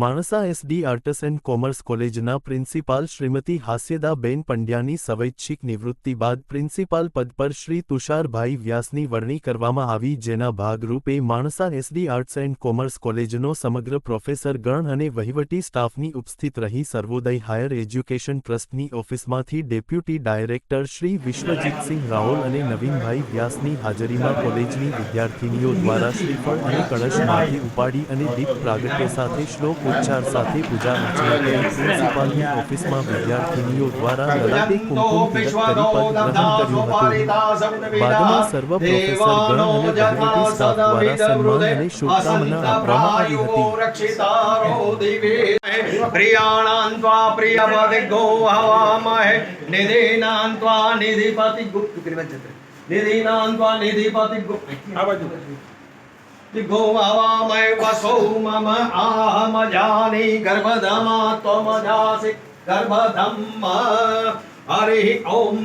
Mansa SD arts and commerce કોલેજના principal Shrimati હાસ્યદાબેન પંડ્યાની સ્વૈચ્છિક નિવૃત્તિ બાદ પ્રિન્સિપાલ પદ પર શ્રી તુષારભાઈ વ્યાસની વરણી કરવામાં આવી, જેના ભાગરૂપે Mansa SD arts and commerce કોલેજનો સમગ્ર પ્રોફેસર ગણ અને વહીવટી સ્ટાફની ઉપસ્થિત રહી. સર્વોદય હાયર એજ્યુકેશન ટ્રસ્ટની ઓફિસમાંથી ડેપ્યુટી ડાયરેક્ટર શ્રી વિશ્વજીતસિંહ રાઓલ અને નવીનભાઈ વ્યાસની હાજરીમાં કોલેજની વિદ્યાર્થીનીઓ દ્વારા શ્રીફળ અને કળશમાંથી ઉપાડી અને દીપ પ્રાગટ્ય સાથે શ્લોક ઉચ્ચાર સાથે પૂજા અર્ચના કરી. પ્રિન્સિપાલની ઓફિસમાં વિદ્યાર્થીનીઓ દ્વારા લલાટે કુમકુમ તિલક કરી પદ ગ્રહણ કર્યું હતું. બાદમાં સર્વ પ્રોફેસર ગણ અને વહીવટી સ્ટાફ દ્વારા સન્માન અને શુભકામના આપવામાં આવી હતી. પ્રિયાણાં ત્વા પ્રિયપદિગો હવામહે નિધિનાં ત્વા નિધિપતિ ગુપ્ત નિધિનાં ત્વા નિધિપતિ ગુપ્ત આ હવામહે જાની ગર્ભધમા ત્વમજાસી ગર્ભધમ હરિ ઓમ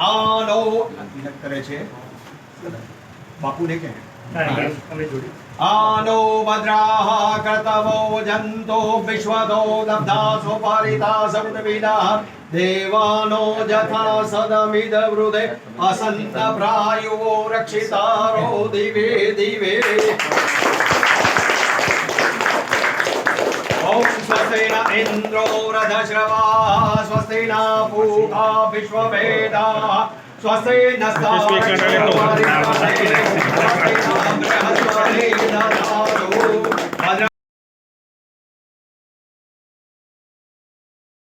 આનો તિલક કરે છે બાપુને કે આનો ભદ્રાः કર્તવો જંતો વિશ્વદો દબ્ધાસો પારિતા સપ્તવિદા દેવાનો જથા સદમિદ વૃદે અસંત પ્રાયુવો રક્ષિતારો દિવે દિવે ॐ स्वस्ति न इन्द्रो रथश्रवाः स्वस्ति न पूषा विश्ववेदाः स्वस्ति